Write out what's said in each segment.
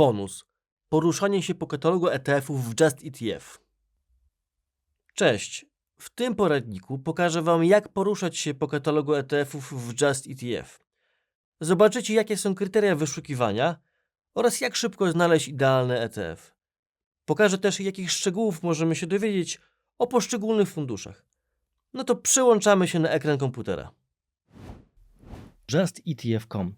bonus. Poruszanie się po katalogu ETF-ów w Just ETF. Cześć. W tym poradniku pokażę Wam, jak poruszać się po katalogu ETF-ów w Just ETF. Zobaczycie, jakie są kryteria wyszukiwania oraz jak szybko znaleźć idealny ETF. Pokażę też, jakich szczegółów możemy się dowiedzieć o poszczególnych funduszach. No to przyłączamy się na ekran komputera. JustETF.com.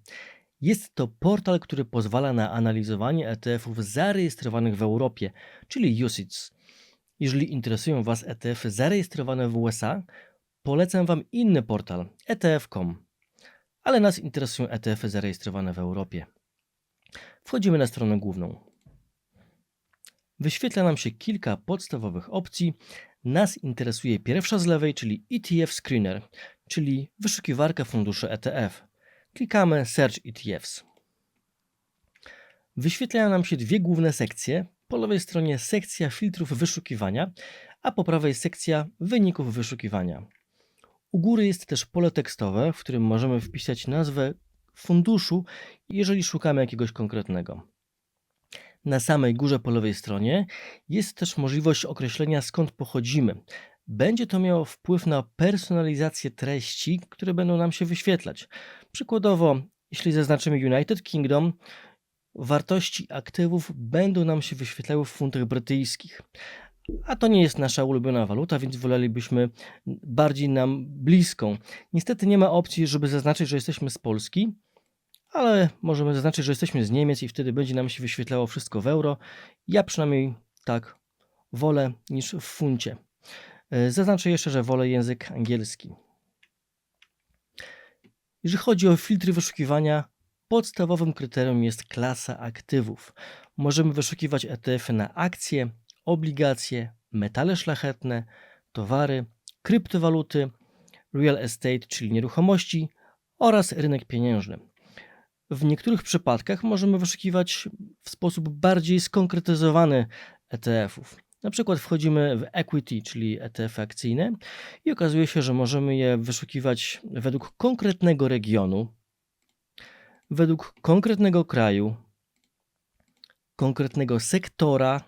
Jest to portal, który pozwala na analizowanie ETF-ów zarejestrowanych w Europie, czyli UCITS. Jeżeli interesują Was ETF-y zarejestrowane w USA, polecam Wam inny portal ETF.com. Ale nas interesują ETF-y zarejestrowane w Europie. Wchodzimy na stronę główną. Wyświetla nam się kilka podstawowych opcji. Nas interesuje pierwsza z lewej, czyli ETF Screener, czyli wyszukiwarka funduszy ETF. Klikamy Search ETFs. Wyświetlają nam się dwie główne sekcje. Po lewej stronie sekcja filtrów wyszukiwania, a po prawej sekcja wyników wyszukiwania. U góry jest też pole tekstowe, w którym możemy wpisać nazwę funduszu, jeżeli szukamy jakiegoś konkretnego. Na samej górze po lewej stronie jest też możliwość określenia skąd pochodzimy. Będzie to miało wpływ na personalizację treści, które będą nam się wyświetlać. Przykładowo, jeśli zaznaczymy United Kingdom, wartości aktywów będą nam się wyświetlały w funtach brytyjskich. A to nie jest nasza ulubiona waluta, więc wolelibyśmy bardziej nam bliską. Niestety nie ma opcji, żeby zaznaczyć, że jesteśmy z Polski, ale możemy zaznaczyć, że jesteśmy z Niemiec i wtedy będzie nam się wyświetlało wszystko w euro. Ja przynajmniej tak wolę niż w funcie. E, Zaznaczę jeszcze, że wolę język angielski. Jeżeli chodzi o filtry wyszukiwania, podstawowym kryterium jest klasa aktywów. Możemy wyszukiwać ETF-y na akcje, obligacje, metale szlachetne, towary, kryptowaluty, real estate, czyli nieruchomości oraz rynek pieniężny. W niektórych przypadkach możemy wyszukiwać w sposób bardziej skonkretyzowany ETF-ów. Na przykład wchodzimy w equity, czyli ETF akcyjne i okazuje się, że możemy je wyszukiwać według konkretnego regionu, według konkretnego kraju, konkretnego sektora,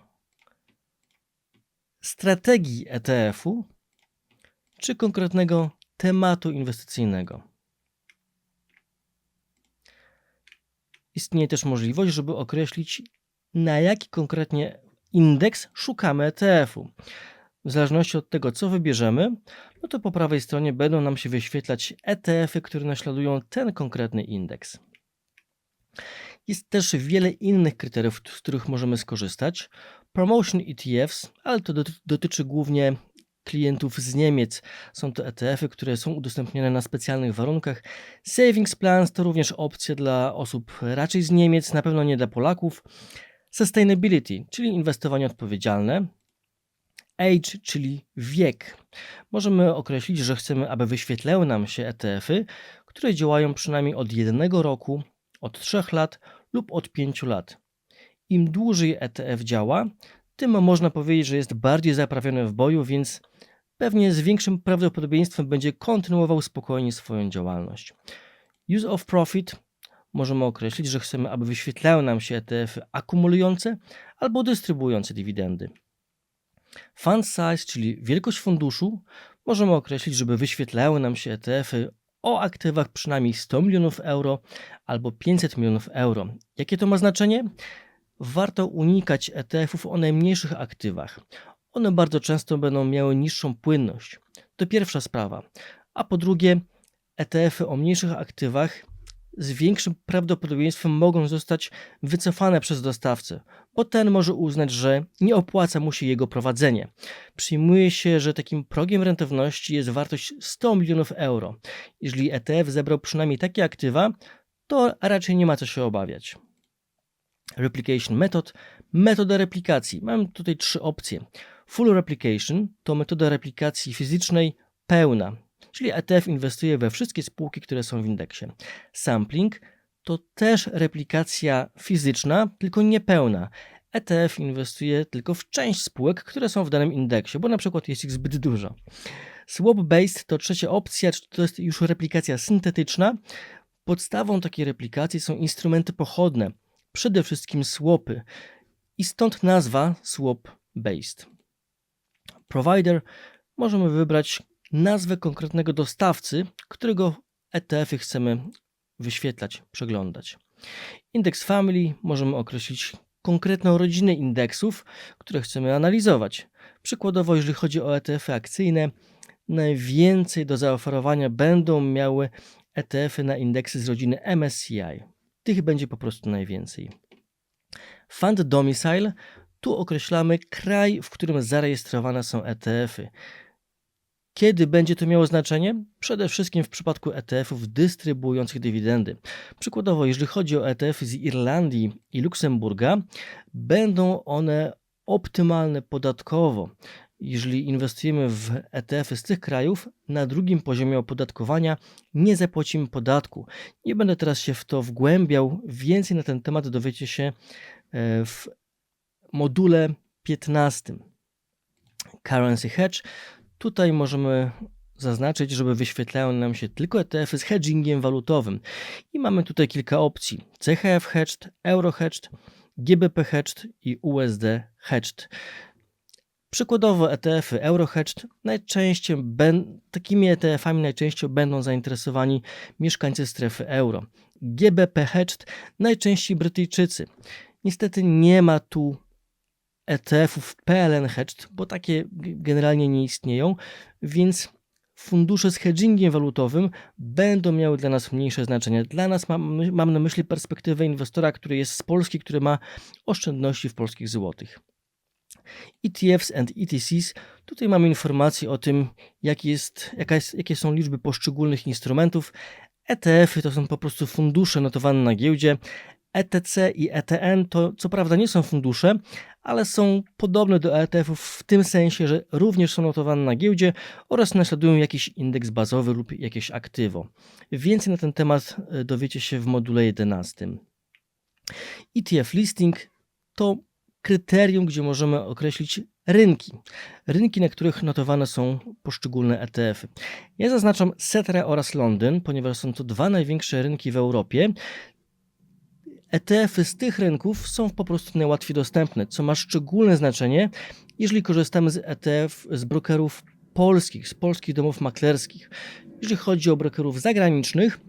strategii ETF-u czy konkretnego tematu inwestycyjnego. Istnieje też możliwość, żeby określić, na jaki konkretnie indeks szukamy ETF-u. W zależności od tego, co wybierzemy, no to po prawej stronie będą nam się wyświetlać ETF-y, które naśladują ten konkretny indeks. Jest też wiele innych kryteriów, z których możemy skorzystać. Promotion ETFs, ale to doty- dotyczy głównie klientów z Niemiec. Są to ETF-y, które są udostępniane na specjalnych warunkach. Savings Plans to również opcja dla osób raczej z Niemiec, na pewno nie dla Polaków. Sustainability, czyli inwestowanie odpowiedzialne. Age, czyli wiek. Możemy określić, że chcemy, aby wyświetlały nam się ETF-y, które działają przynajmniej od jednego roku, od 3 lat lub od 5 lat. Im dłużej ETF działa, tym można powiedzieć, że jest bardziej zaprawiony w boju, więc pewnie z większym prawdopodobieństwem będzie kontynuował spokojnie swoją działalność. Use of profit możemy określić, że chcemy, aby wyświetlały nam się ETF-y akumulujące albo dystrybuujące dywidendy. Fund size, czyli wielkość funduszu, możemy określić, żeby wyświetlały nam się ETF-y o aktywach przynajmniej 100 milionów euro albo 500 milionów euro. Jakie to ma znaczenie? Warto unikać ETF-ów o najmniejszych aktywach. One bardzo często będą miały niższą płynność. To pierwsza sprawa. A po drugie, ETF-y o mniejszych aktywach z większym prawdopodobieństwem mogą zostać wycofane przez dostawcę, bo ten może uznać, że nie opłaca mu się jego prowadzenie. Przyjmuje się, że takim progiem rentowności jest wartość 100 milionów euro. Jeżeli ETF zebrał przynajmniej takie aktywa, to raczej nie ma co się obawiać. Replication Method, metoda replikacji. Mam tutaj trzy opcje. Full Replication to metoda replikacji fizycznej pełna, czyli ETF inwestuje we wszystkie spółki, które są w indeksie. Sampling to też replikacja fizyczna, tylko niepełna. ETF inwestuje tylko w część spółek, które są w danym indeksie, bo na przykład jest ich zbyt dużo. Swap-based to trzecia opcja, to jest już replikacja syntetyczna. Podstawą takiej replikacji są instrumenty pochodne, przede wszystkim swapy i stąd nazwa swap based. Provider możemy wybrać nazwę konkretnego dostawcy, którego ETF-y chcemy wyświetlać, przeglądać. Indeks Family możemy określić konkretną rodzinę indeksów, które chcemy analizować. Przykładowo, jeżeli chodzi o ETF-y akcyjne, najwięcej do zaoferowania będą miały ETF-y na indeksy z rodziny MSCI. Tych będzie po prostu najwięcej. Fund Domicile tu określamy kraj, w którym zarejestrowane są ETF-y. Kiedy będzie to miało znaczenie? Przede wszystkim w przypadku ETF-ów dystrybuujących dywidendy. Przykładowo, jeżeli chodzi o ETF-y z Irlandii i Luksemburga, będą one optymalne podatkowo. Jeżeli inwestujemy w ETF-y z tych krajów, na drugim poziomie opodatkowania nie zapłacimy podatku. Nie będę teraz się w to wgłębiał. Więcej na ten temat dowiecie się e, w module 15. Currency Hedge. Tutaj możemy zaznaczyć, żeby wyświetlają nam się tylko ETF-y z hedgingiem walutowym. I mamy tutaj kilka opcji: CHF Hedged, Euro Hedged, GBP Hedged i USD Hedged. Przykładowo ETF-y Euro Hedged najczęściej ben, takimi ETF-ami najczęściej będą zainteresowani mieszkańcy strefy euro. GBP Hedged najczęściej Brytyjczycy. Niestety nie ma tu ETF-ów PLN Hedged, bo takie generalnie nie istnieją, więc fundusze z hedgingiem walutowym będą miały dla nas mniejsze znaczenie. Dla nas mam, mam na myśli perspektywę inwestora, który jest z Polski, który ma oszczędności w polskich złotych. ETFs and ETCs. Tutaj mamy informacje o tym, jak jest, jaka jest, jakie są liczby poszczególnych instrumentów. ETF-y to są po prostu fundusze notowane na giełdzie. ETC i ETN to co prawda nie są fundusze, ale są podobne do ETF-ów w tym sensie, że również są notowane na giełdzie oraz naśladują jakiś indeks bazowy lub jakieś aktywo. Więcej na ten temat e, dowiecie się w module 11. ETF listing to kryterium, gdzie możemy określić rynki. Rynki, na których notowane są poszczególne ETF-y. Ja zaznaczam Setra oraz Londyn, ponieważ są to dwa największe rynki w Europie. ETF-y z tych rynków są po prostu najłatwiej dostępne, co ma szczególne znaczenie, jeżeli korzystamy z ETF, z brokerów polskich, z polskich domów maklerskich. Jeżeli chodzi o brokerów zagranicznych,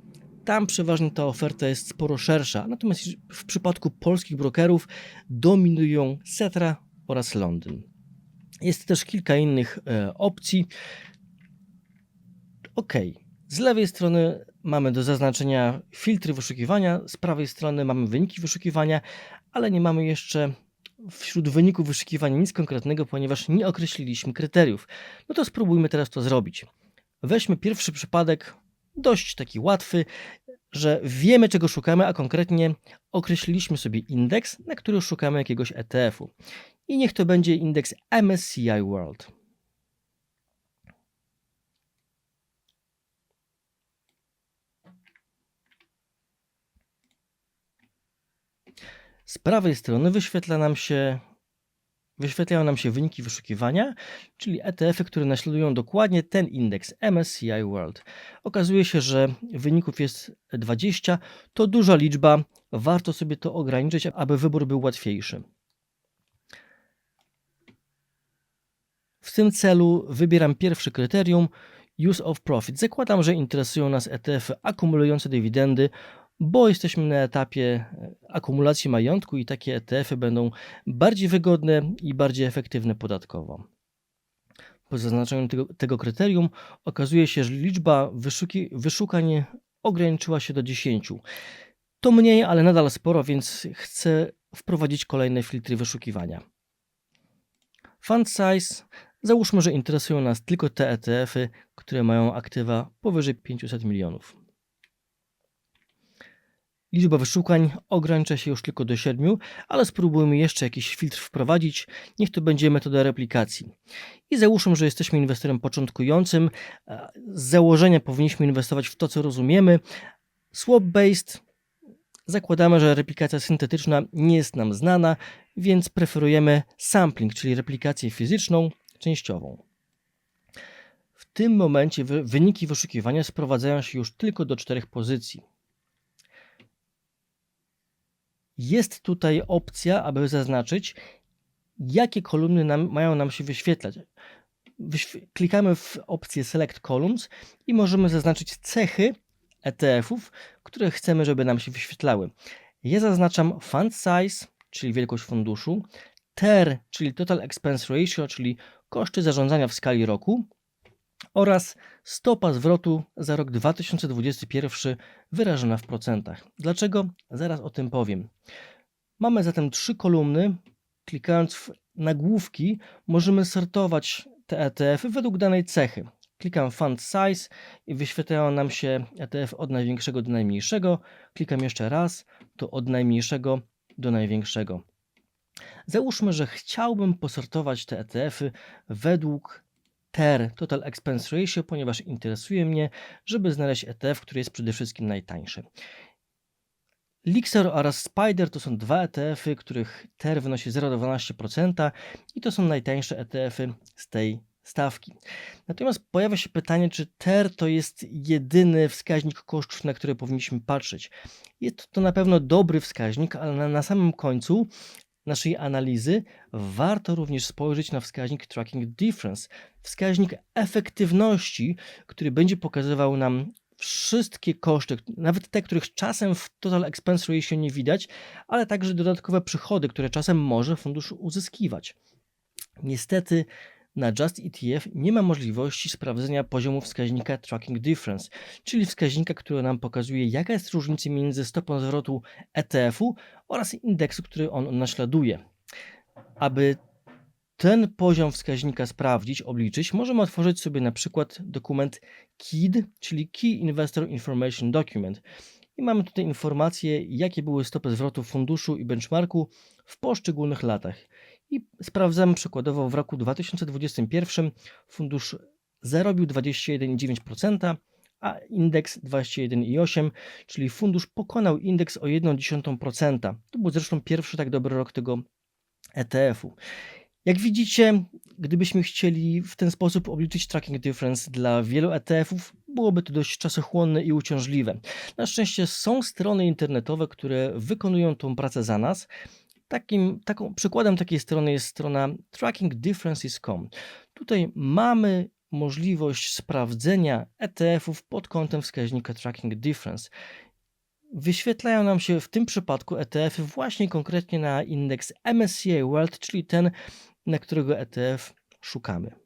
tam przeważnie ta oferta jest sporo szersza. Natomiast w przypadku polskich brokerów dominują Setra oraz Londyn. Jest też kilka innych e, opcji. OK. Z lewej strony mamy do zaznaczenia filtry wyszukiwania, z prawej strony mamy wyniki wyszukiwania, ale nie mamy jeszcze wśród wyników wyszukiwania nic konkretnego, ponieważ nie określiliśmy kryteriów. No to spróbujmy teraz to zrobić. Weźmy pierwszy przypadek, dość taki łatwy, że wiemy czego szukamy, a konkretnie określiliśmy sobie indeks, na który szukamy jakiegoś ETF-u. I niech to będzie indeks MSCI World. Z prawej strony wyświetla nam się, wyświetlają nam się wyniki wyszukiwania, czyli ETF-y, które naśladują dokładnie ten indeks MSCI World. Okazuje się, że wyników jest 20. To duża liczba, warto sobie to ograniczyć, aby wybór był łatwiejszy. W tym celu wybieram pierwsze kryterium Use of Profit. Zakładam, że interesują nas ETF-y akumulujące dywidendy bo jesteśmy na etapie e, akumulacji majątku i takie ETF-y będą bardziej wygodne i bardziej efektywne podatkowo. Po zaznaczeniu tego, tego kryterium okazuje się, że liczba wyszuki, wyszukań ograniczyła się do 10. To mniej, ale nadal sporo, więc chcę wprowadzić kolejne filtry wyszukiwania. Fund size. Załóżmy, że interesują nas tylko te ETF-y, które mają aktywa powyżej 500 milionów. Liczba wyszukań ogranicza się już tylko do 7, ale spróbujmy jeszcze jakiś filtr wprowadzić. Niech to będzie metoda replikacji. I załóżmy, że jesteśmy inwestorem początkującym. Z założenia powinniśmy inwestować w to, co rozumiemy. Swap-based zakładamy, że replikacja syntetyczna nie jest nam znana, więc preferujemy sampling, czyli replikację fizyczną, częściową. W tym momencie wyniki wyszukiwania sprowadzają się już tylko do czterech pozycji. Jest tutaj opcja, aby zaznaczyć, jakie kolumny nam, mają nam się wyświetlać. Wyśw- klikamy w opcję Select Columns i możemy zaznaczyć cechy ETF-ów, które chcemy, żeby nam się wyświetlały. Ja zaznaczam fund size, czyli wielkość funduszu, TER, czyli total expense ratio, czyli koszty zarządzania w skali roku oraz stopa zwrotu za rok 2021 wyrażona w procentach. Dlaczego? Zaraz o tym powiem. Mamy zatem trzy kolumny. Klikając w nagłówki, możemy sortować te ETF-y według danej cechy. Klikam Fund Size i wyświetlają nam się ETF od największego do najmniejszego. Klikam jeszcze raz, to od najmniejszego do największego. Załóżmy, że chciałbym posortować te ETF-y według TER, Total Expense Ratio, ponieważ interesuje mnie, żeby znaleźć ETF, który jest przede wszystkim najtańszy. Lixer oraz Spider to są dwa ETF-y, których TER wynosi 0,12% i to są najtańsze ETF-y z tej stawki. Natomiast pojawia się pytanie, czy TER to jest jedyny wskaźnik kosztów, na który powinniśmy patrzeć. Jest to na pewno dobry wskaźnik, ale na, na samym końcu naszej analizy warto również spojrzeć na wskaźnik Tracking Difference, wskaźnik efektywności, który będzie pokazywał nam wszystkie koszty, nawet te, których czasem w Total Expense Ratio nie widać, ale także dodatkowe przychody, które czasem może fundusz uzyskiwać. Niestety na Just ETF nie ma możliwości sprawdzenia poziomu wskaźnika Tracking Difference, czyli wskaźnika, który nam pokazuje, jaka jest różnica między stopą zwrotu ETF-u oraz indeksu, który on naśladuje. Aby ten poziom wskaźnika sprawdzić, obliczyć, możemy otworzyć sobie na przykład dokument KID, czyli Key Investor Information Document. I mamy tutaj informacje, jakie były stopy zwrotu funduszu i benchmarku w poszczególnych latach. I sprawdzamy przykładowo w roku 2021 fundusz zarobił 21,9%, a indeks 21,8%, czyli fundusz pokonał indeks o 1,1%. To był zresztą pierwszy tak dobry rok tego ETF-u. Jak widzicie, gdybyśmy chcieli w ten sposób obliczyć tracking difference dla wielu ETF-ów, byłoby to dość czasochłonne i uciążliwe. Na szczęście są strony internetowe, które wykonują tą pracę za nas. Takim, taką, przykładem takiej strony jest strona trackingdifferences.com. Tutaj mamy możliwość sprawdzenia ETF-ów pod kątem wskaźnika Tracking Difference. Wyświetlają nam się w tym przypadku ETF-y właśnie konkretnie na indeks MSCI World, czyli ten, na którego ETF szukamy.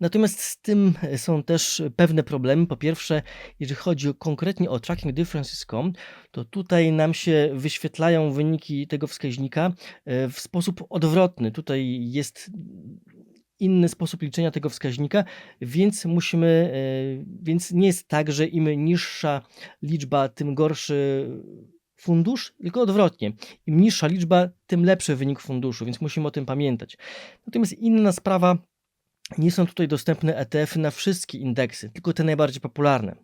Natomiast z tym są też pewne problemy. Po pierwsze, jeżeli chodzi konkretnie o tracking differences.com, to tutaj nam się wyświetlają wyniki tego wskaźnika e, w sposób odwrotny. Tutaj jest inny sposób liczenia tego wskaźnika, więc musimy, e, więc nie jest tak, że im niższa liczba, tym gorszy fundusz, tylko odwrotnie. Im niższa liczba, tym lepszy wynik funduszu, więc musimy o tym pamiętać. Natomiast inna sprawa, nie są tutaj dostępne ETF-y na wszystkie indeksy, tylko te najbardziej popularne.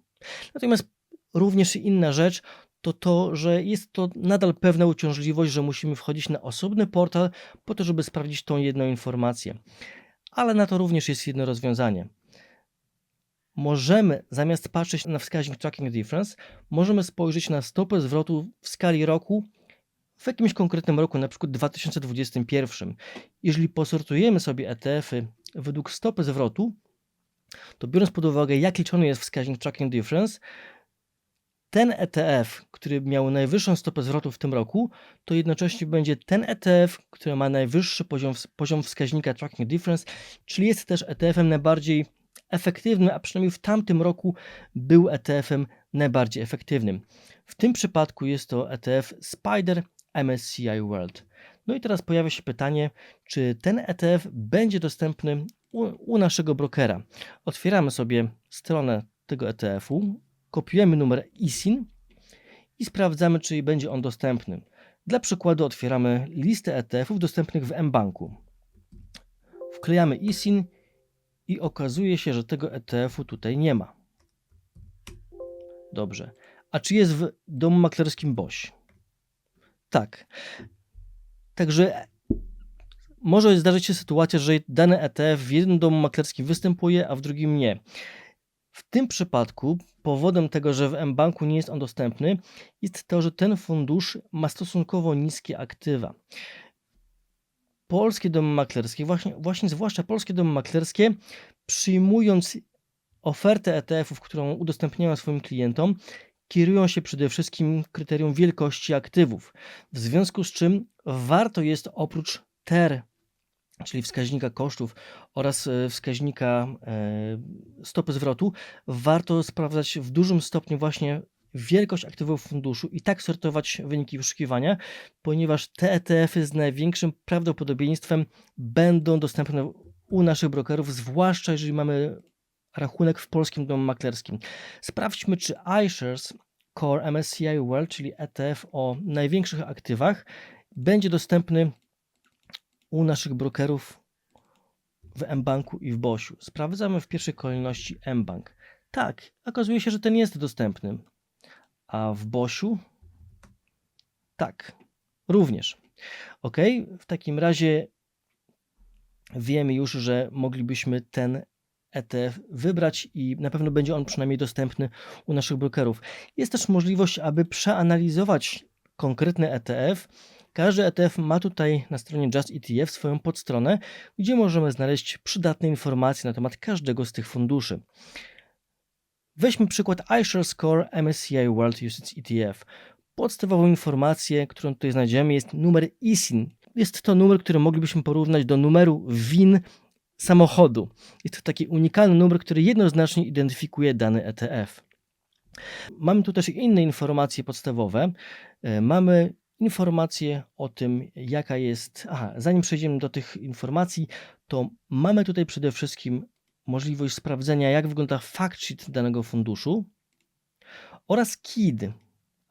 Natomiast również inna rzecz to to, że jest to nadal pewna uciążliwość, że musimy wchodzić na osobny portal po to, żeby sprawdzić tą jedną informację. Ale na to również jest jedno rozwiązanie. Możemy, zamiast patrzeć na wskaźnik Tracking Difference, możemy spojrzeć na stopę zwrotu w skali roku w jakimś konkretnym roku, na przykład 2021. Jeżeli posortujemy sobie ETF-y według stopy zwrotu, to biorąc pod uwagę, jak liczony jest wskaźnik Tracking Difference, ten ETF, który miał najwyższą stopę zwrotu w tym roku, to jednocześnie będzie ten ETF, który ma najwyższy poziom, poziom wskaźnika Tracking Difference, czyli jest też ETF-em najbardziej efektywnym, a przynajmniej w tamtym roku był ETF-em najbardziej efektywnym. W tym przypadku jest to ETF Spider MSCI World. No i teraz pojawia się pytanie, czy ten ETF będzie dostępny u, u naszego brokera. Otwieramy sobie stronę tego ETF-u, kopiujemy numer ISIN i sprawdzamy, czy będzie on dostępny. Dla przykładu otwieramy listę ETF-ów dostępnych w mBanku. Wklejamy ISIN i okazuje się, że tego ETF-u tutaj nie ma. Dobrze. A czy jest w domu maklerskim BOŚ? Tak. Także może zdarzyć się sytuacja, że dany ETF w jednym domu maklerskim występuje, a w drugim nie. W tym przypadku powodem tego, że w mBanku nie jest on dostępny, jest to, że ten fundusz ma stosunkowo niskie aktywa. Polskie domy maklerskie, właśnie, właśnie zwłaszcza polskie domy maklerskie, przyjmując ofertę ETF-ów, którą udostępniają swoim klientom, kierują się przede wszystkim kryterium wielkości aktywów. W związku z czym warto jest oprócz TER, czyli wskaźnika kosztów oraz e, wskaźnika e, stopy zwrotu, warto sprawdzać w dużym stopniu właśnie wielkość aktywów funduszu i tak sortować wyniki wyszukiwania, ponieważ te ETF-y z największym prawdopodobieństwem będą dostępne u naszych brokerów, zwłaszcza jeżeli mamy rachunek w polskim domu maklerskim. Sprawdźmy, czy iShares Core MSCI World, czyli ETF o największych aktywach, będzie dostępny u naszych brokerów w mBanku i w BOŚu. Sprawdzamy w pierwszej kolejności mBank. Tak, okazuje się, że ten jest dostępny. A w BOŚu? Tak, również. Ok, w takim razie wiemy już, że moglibyśmy ten ETF wybrać i na pewno będzie on przynajmniej dostępny u naszych brokerów. Jest też możliwość, aby przeanalizować konkretny ETF. Każdy ETF ma tutaj na stronie Just ETF swoją podstronę, gdzie możemy znaleźć przydatne informacje na temat każdego z tych funduszy. Weźmy przykład iShares Score MSCI World UCITS ETF. Podstawową informację, którą tutaj znajdziemy jest numer ISIN. Jest to numer, który moglibyśmy porównać do numeru WIN samochodu. Jest to taki unikalny numer, który jednoznacznie identyfikuje dany ETF. Mamy tu też inne informacje podstawowe. E, Mamy informacje o tym, jaka jest. Aha, zanim przejdziemy do tych informacji, to mamy tutaj przede wszystkim możliwość sprawdzenia, jak wygląda fact sheet danego funduszu oraz KID.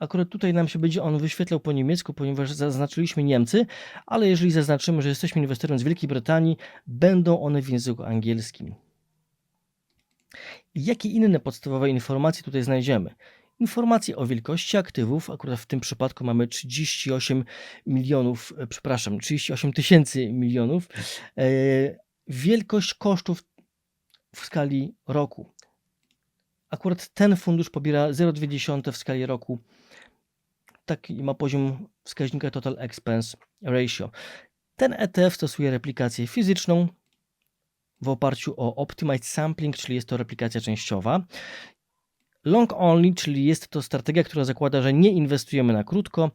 Akurat tutaj nam się będzie on wyświetlał po niemiecku, ponieważ zaznaczyliśmy Niemcy, ale jeżeli zaznaczymy, że jesteśmy inwestorem z Wielkiej Brytanii, będą one w języku angielskim. Jakie inne podstawowe informacje tutaj znajdziemy? Informacje o wielkości aktywów, akurat w tym przypadku mamy 38 milionów, e, przepraszam, 38 tysięcy milionów. E, wielkość kosztów w skali roku. Akurat ten fundusz pobiera 0,2 w skali roku. Taki ma poziom wskaźnika Total Expense Ratio. Ten ETF stosuje replikację fizyczną w oparciu o Optimized Sampling, czyli jest to replikacja częściowa. Long only, czyli jest to strategia, która zakłada, że nie inwestujemy na krótko.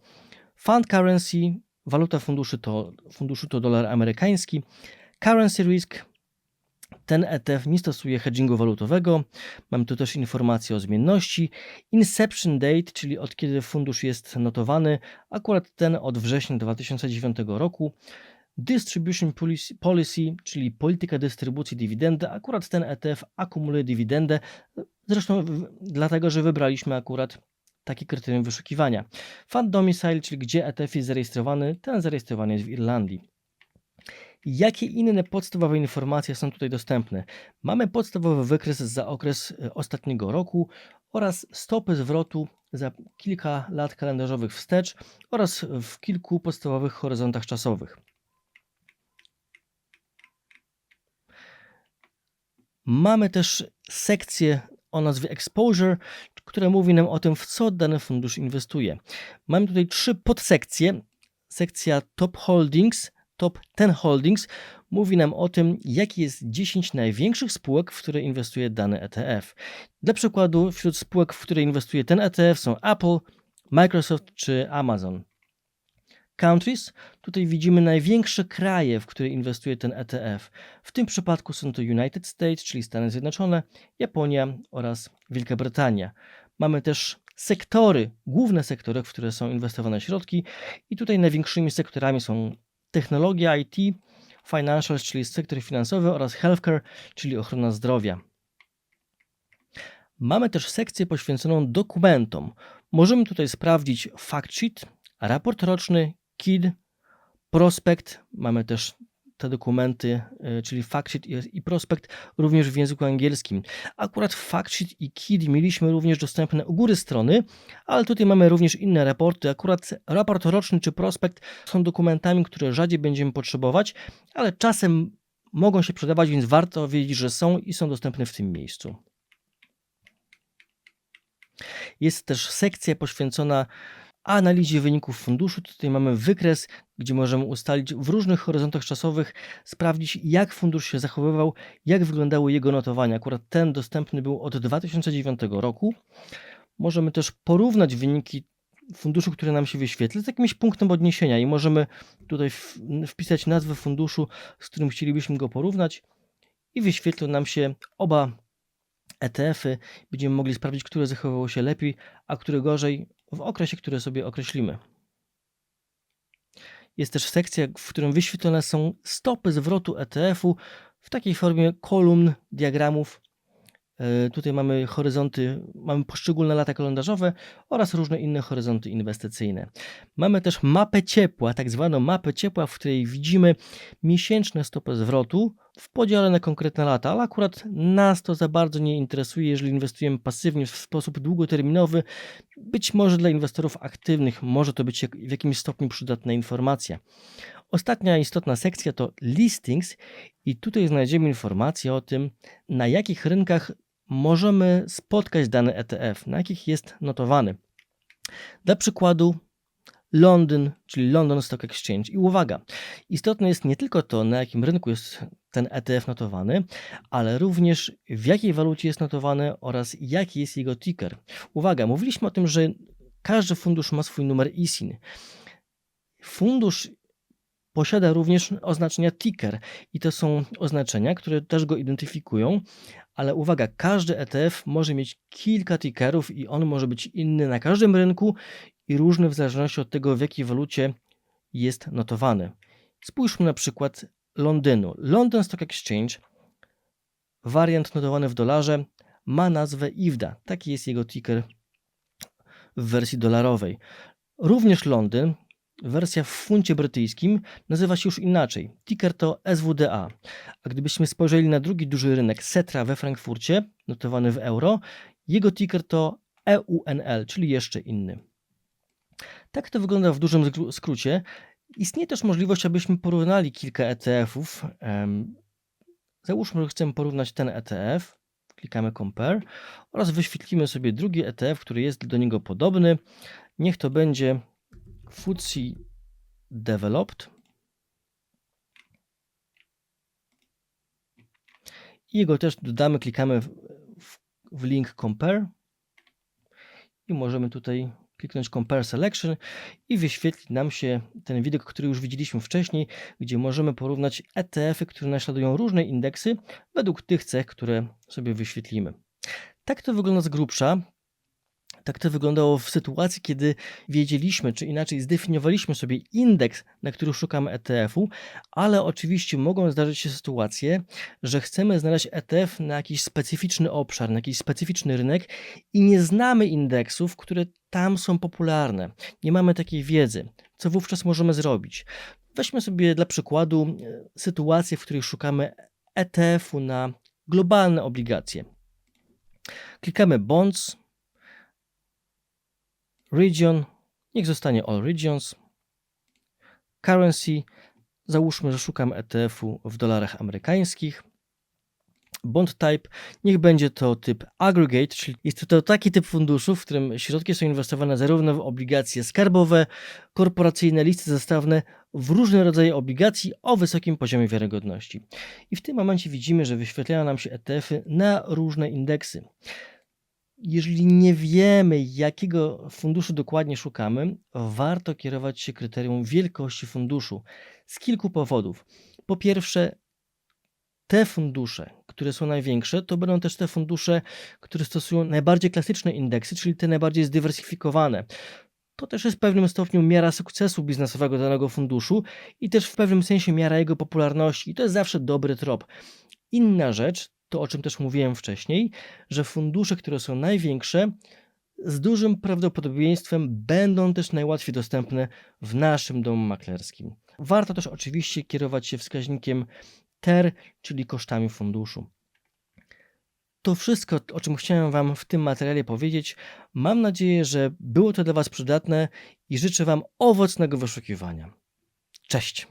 Fund currency, waluta funduszu to, funduszu to dolar amerykański. Currency risk, ten ETF nie stosuje hedgingu walutowego. Mamy tu też informacje o zmienności. Inception date, czyli od kiedy fundusz jest notowany, akurat ten od września 2009 roku. Distribution policy, czyli polityka dystrybucji dywidendy. Akurat ten ETF akumuluje dywidendę, zresztą dlatego, że wybraliśmy akurat takie kryterium wyszukiwania. Fund domicile, czyli gdzie ETF jest zarejestrowany, ten zarejestrowany jest w Irlandii. Jakie inne podstawowe informacje są tutaj dostępne? Mamy podstawowy wykres za okres e, ostatniego roku oraz stopy zwrotu za kilka lat kalendarzowych wstecz oraz w kilku podstawowych horyzontach czasowych. Mamy też sekcję o nazwie Exposure, która mówi nam o tym, w co dany fundusz inwestuje. Mamy tutaj trzy podsekcje. Sekcja Top Holdings, Top 10 Holdings mówi nam o tym, jakie jest 10 największych spółek, w które inwestuje dany ETF. Dla przykładu, wśród spółek, w które inwestuje ten ETF są Apple, Microsoft czy Amazon. Countries, tutaj widzimy największe kraje, w które inwestuje ten ETF. W tym przypadku są to United States, czyli Stany Zjednoczone, Japonia oraz Wielka Brytania. Mamy też sektory, główne sektory, w które są inwestowane środki, i tutaj największymi sektorami są technologia IT, financials, czyli sektor finansowy oraz healthcare, czyli ochrona zdrowia. Mamy też sekcję poświęconą dokumentom. Możemy tutaj sprawdzić fact sheet, raport roczny, KID, prospekt. Mamy też te dokumenty, y, czyli fact sheet i prospekt również w języku angielskim. Akurat fact sheet i KID mieliśmy również dostępne u góry strony, ale tutaj mamy również inne raporty. Akurat raport roczny czy prospekt są dokumentami, które rzadziej będziemy potrzebować, ale czasem mogą się przydawać, więc warto wiedzieć, że są i są dostępne w tym miejscu. Jest też sekcja poświęcona analizie wyników funduszu. Tutaj mamy wykres, gdzie możemy ustalić w różnych horyzontach czasowych, sprawdzić jak fundusz się zachowywał, jak wyglądały jego notowania. Akurat ten dostępny był od 2009 roku. Możemy też porównać wyniki funduszu, który nam się wyświetli, z jakimś punktem odniesienia i możemy tutaj wpisać nazwę funduszu, z którym chcielibyśmy go porównać i wyświetlą nam się oba ETF-y. Będziemy mogli sprawdzić, które zachowało się lepiej, a które gorzej w okresie, który sobie określimy. Jest też sekcja, w którym wyświetlone są stopy zwrotu ETF-u w takiej formie kolumn, diagramów. E, Tutaj mamy horyzonty, mamy poszczególne lata kalendarzowe oraz różne inne horyzonty inwestycyjne. Mamy też mapę ciepła, tak zwaną mapę ciepła, w której widzimy miesięczne stopy zwrotu w podziale na konkretne lata, ale akurat nas to za bardzo nie interesuje, jeżeli inwestujemy pasywnie w sposób długoterminowy. Być może dla inwestorów aktywnych może to być w jakimś stopniu przydatna informacja. Ostatnia istotna sekcja to listings i tutaj znajdziemy informacje o tym, na jakich rynkach możemy spotkać dany ETF, na jakich jest notowany. Dla przykładu Londyn, czyli London Stock Exchange. I uwaga, istotne jest nie tylko to, na jakim rynku jest ten ETF notowany, ale również w jakiej walucie jest notowany oraz jaki jest jego ticker. Uwaga, mówiliśmy o tym, że każdy fundusz ma swój numer ISIN. Fundusz posiada również oznaczenia ticker i to są oznaczenia, które też go identyfikują, ale uwaga, każdy ETF może mieć kilka tickerów i on może być inny na każdym rynku i różny w zależności od tego, w jakiej walucie jest notowany. Spójrzmy na przykład Londynu. London Stock Exchange, wariant notowany w dolarze, ma nazwę IWDA. Taki jest jego ticker w wersji dolarowej. Również Londyn, wersja w funcie brytyjskim, nazywa się już inaczej. Ticker to SWDA. A gdybyśmy spojrzeli na drugi duży rynek, Setra we Frankfurcie, notowany w euro, jego ticker to EUNL, czyli jeszcze inny. Tak to wygląda w dużym skrócie. Istnieje też możliwość, abyśmy porównali kilka ETF-ów. Załóżmy, że chcemy porównać ten ETF. Klikamy Compare oraz wyświetlimy sobie drugi ETF, który jest do niego podobny. Niech to będzie FTSE Developed. I jego też dodamy, klikamy w, w link Compare i możemy tutaj kliknąć Compare Selection i wyświetli nam się ten widok, który już widzieliśmy wcześniej, gdzie możemy porównać ETF-y, które naśladują różne indeksy według tych cech, które sobie wyświetlimy. Tak to wygląda z grubsza. Tak to wyglądało w sytuacji, kiedy wiedzieliśmy, czy inaczej zdefiniowaliśmy sobie indeks, na który szukamy ETF-u, ale oczywiście mogą zdarzyć się sytuacje, że chcemy znaleźć ETF na jakiś specyficzny obszar, na jakiś specyficzny rynek i nie znamy indeksów, które tam są popularne. Nie mamy takiej wiedzy. Co wówczas możemy zrobić? Weźmy sobie dla przykładu e, sytuację, w której szukamy ETF-u na globalne obligacje. Klikamy Bonds, Region, niech zostanie All Regions, Currency, załóżmy, że szukam ETF-u w dolarach amerykańskich. Bond type, niech będzie to typ aggregate, czyli jest to taki typ funduszu, w którym środki są inwestowane zarówno w obligacje skarbowe, korporacyjne, listy zastawne, w różne rodzaje obligacji o wysokim poziomie wiarygodności. I w tym momencie widzimy, że wyświetlają nam się ETF-y na różne indeksy. Jeżeli nie wiemy, jakiego funduszu dokładnie szukamy, warto kierować się kryterium wielkości funduszu z kilku powodów. Po pierwsze, te fundusze, które są największe, to będą też te fundusze, które stosują najbardziej klasyczne indeksy, czyli te najbardziej zdywersyfikowane. To też jest w pewnym stopniu miara sukcesu biznesowego danego funduszu i też w pewnym sensie miara jego popularności. I to jest zawsze dobry trop. Inna rzecz, to o czym też mówiłem wcześniej, że fundusze, które są największe, z dużym prawdopodobieństwem będą też najłatwiej dostępne w naszym domu maklerskim. Warto też oczywiście kierować się wskaźnikiem TER, czyli kosztami funduszu. To wszystko, o czym chciałem Wam w tym materiale powiedzieć. Mam nadzieję, że było to dla Was przydatne i życzę Wam owocnego wyszukiwania. Cześć!